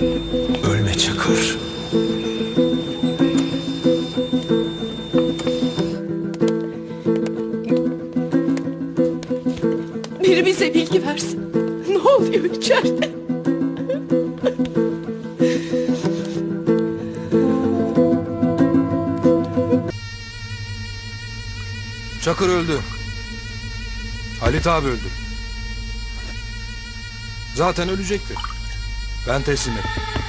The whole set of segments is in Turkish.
Ölme Çakır. Biri bize bilgi versin. Ne oluyor içeride? Çakır öldü. Halit abi öldü. Zaten ölecektir. Ben teslim ettim.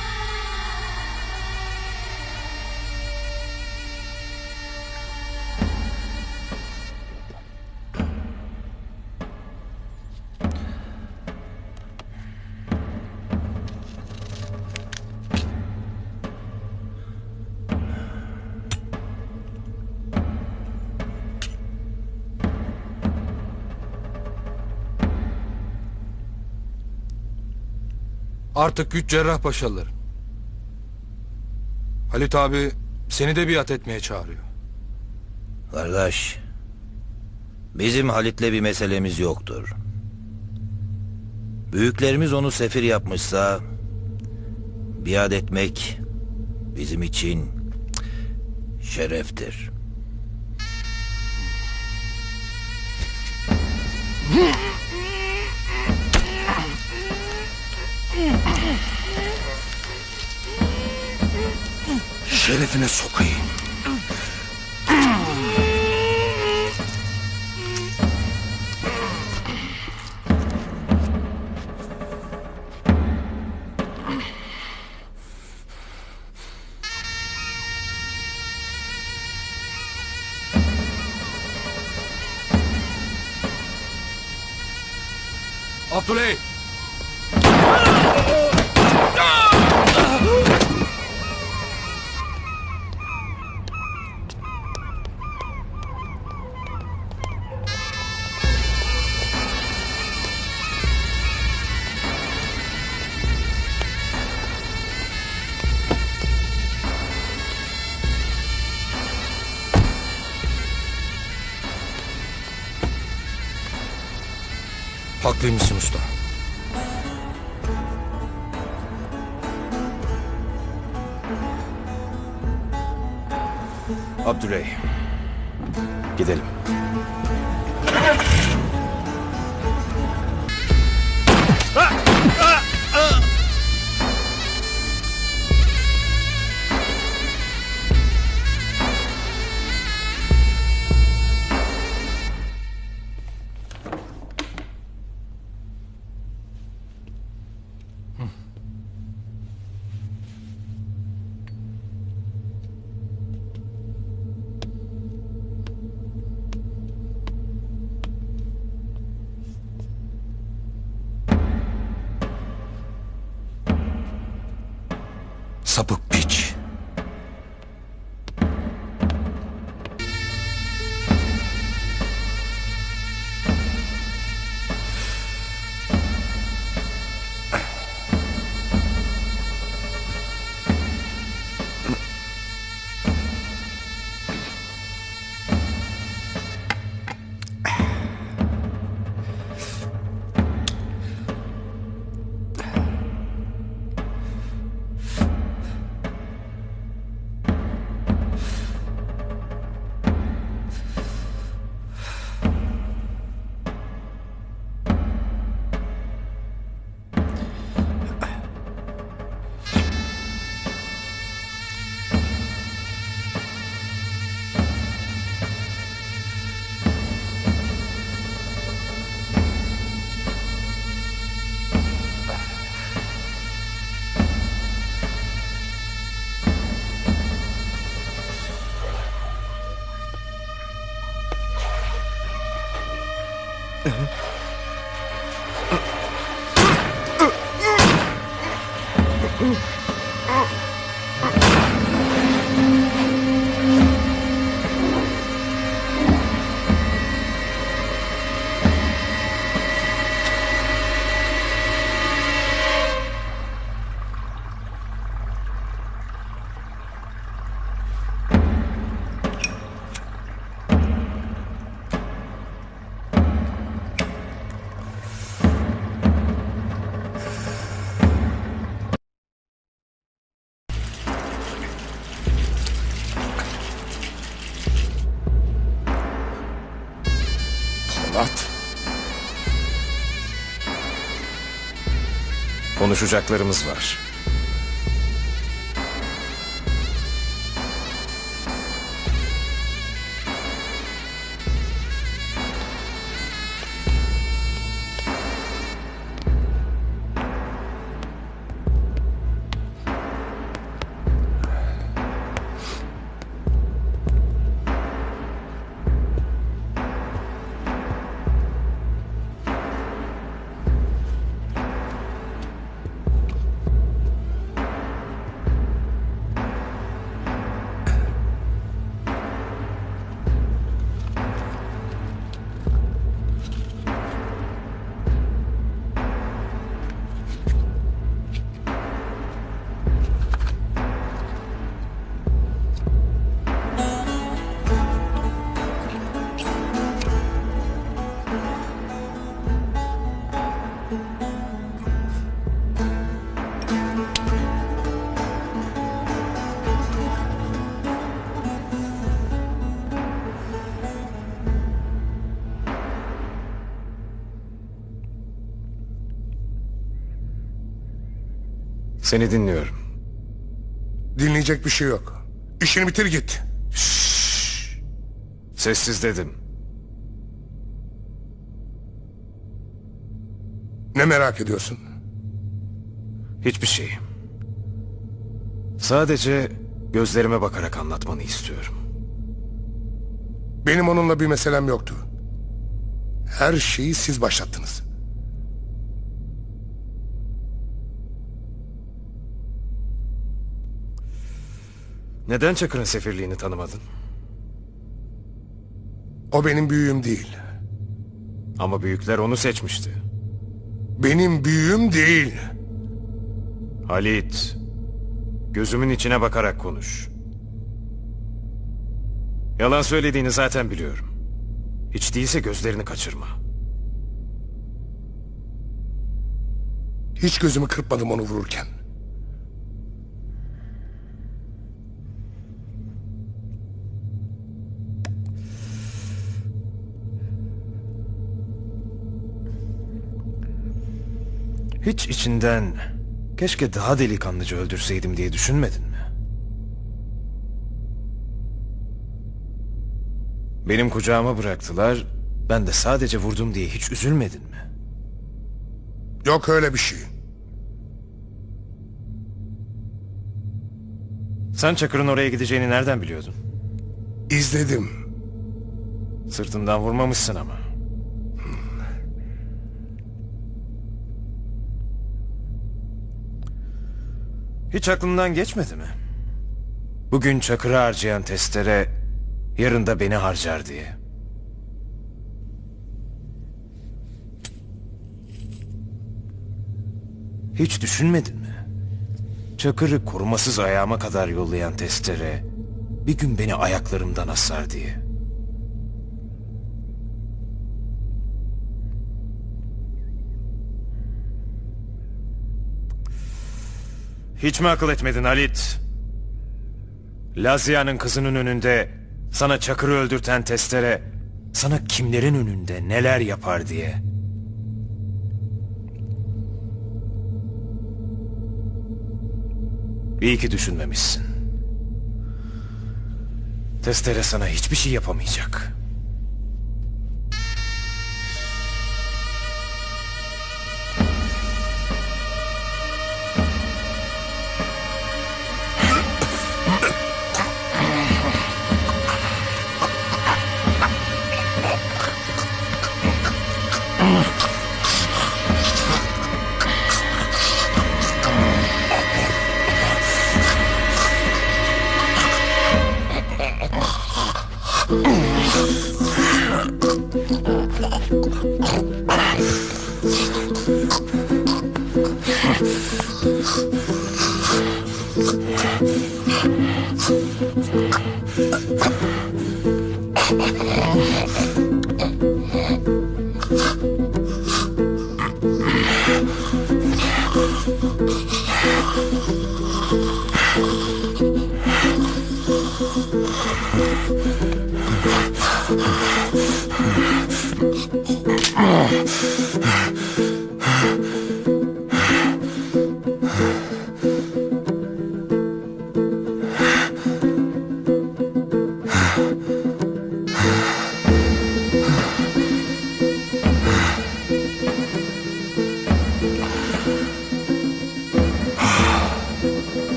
Artık güç Cerrahpaşalıların. Halit abi seni de biat etmeye çağırıyor. Kardeş, bizim Halit'le bir meselemiz yoktur. Büyüklerimiz onu sefir yapmışsa, biat etmek bizim için şereftir. Şerefine sokayım. Abdüley! Haklıymışsın usta. Abdüley. Gidelim. Sapık piç. Mm-hmm. Konuşacaklarımız var. Seni dinliyorum. Dinleyecek bir şey yok. İşini bitir git. Sessiz dedim. Ne merak ediyorsun? Hiçbir şey. Sadece gözlerime bakarak anlatmanı istiyorum. Benim onunla bir meselem yoktu. Her şeyi siz başlattınız. Neden Çakır'ın sefirliğini tanımadın? O benim büyüğüm değil. Ama büyükler onu seçmişti. Benim büyüğüm değil. Halit, gözümün içine bakarak konuş. Yalan söylediğini zaten biliyorum. Hiç değilse gözlerini kaçırma. Hiç gözümü kırpmadım onu vururken. Hiç içinden keşke daha delikanlıca öldürseydim diye düşünmedin mi? Benim kucağıma bıraktılar, ben de sadece vurdum diye hiç üzülmedin mi? Yok öyle bir şey. Sen Çakır'ın oraya gideceğini nereden biliyordun? İzledim. Sırtından vurmamışsın ama. Hiç aklından geçmedi mi? Bugün Çakır'ı harcayan testere yarın da beni harcar diye. Hiç düşünmedin mi? Çakır'ı korumasız ayağıma kadar yollayan testere bir gün beni ayaklarımdan asar diye. Hiç mi akıl etmedin Halit? Lazia'nın kızının önünde sana Çakır'ı öldürten testere sana kimlerin önünde neler yapar diye. İyi ki düşünmemişsin. Testere sana hiçbir şey yapamayacak.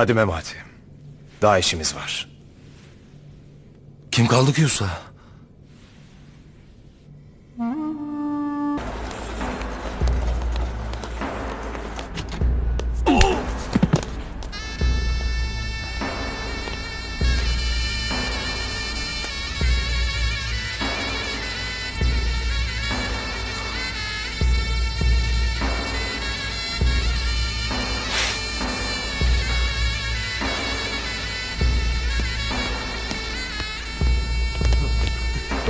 Hadi Memati. Daha işimiz var. Kim kaldı ki usta?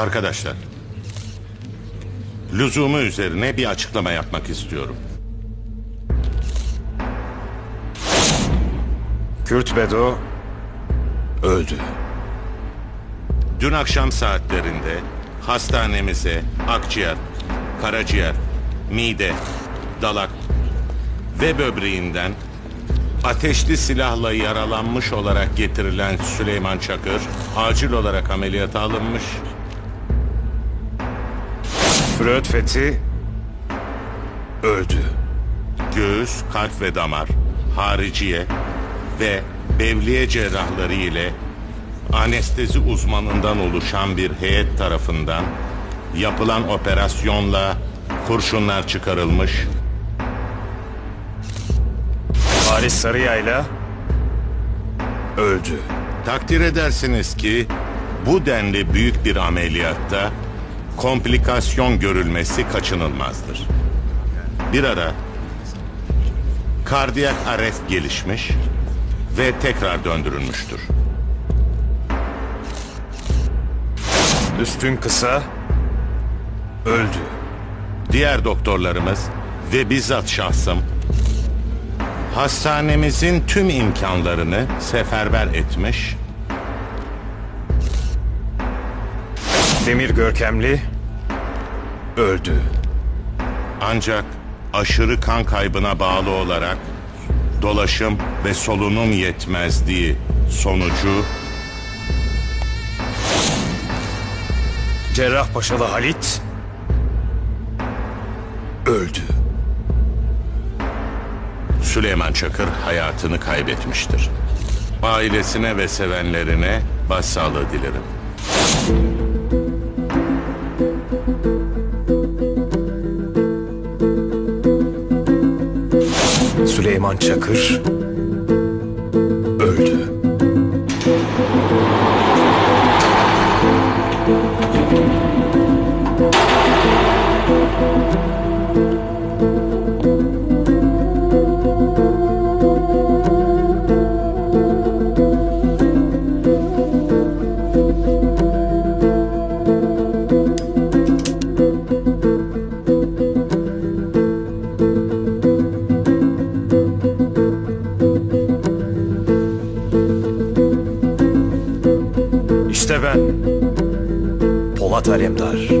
Arkadaşlar, lüzumu üzerine bir açıklama yapmak istiyorum. Kürt Bedo öldü. Dün akşam saatlerinde hastanemize akciğer, karaciğer, mide, dalak ve böbreğinden ateşli silahla yaralanmış olarak getirilen Süleyman Çakır acil olarak ameliyata alınmış Freud Fethi öldü. göğüs, kalp ve damar, hariciye ve bevliye cerrahları ile anestezi uzmanından oluşan bir heyet tarafından yapılan operasyonla kurşunlar çıkarılmış, Halis Sarıyayla öldü. takdir edersiniz ki bu denli büyük bir ameliyatta komplikasyon görülmesi kaçınılmazdır. Bir ara kardiyak arrest gelişmiş ve tekrar döndürülmüştür. Üstün Kısa öldü. Diğer doktorlarımız ve bizzat şahsım hastanemizin tüm imkanlarını seferber etmiş Özdemir Görkemli öldü. Ancak aşırı kan kaybına bağlı olarak dolaşım ve solunum yetmezliği sonucu Cerrahpaşalı Halit öldü. Süleyman Çakır hayatını kaybetmiştir. Ailesine ve sevenlerine başsağlığı dilerim. Süleyman Çakır Polat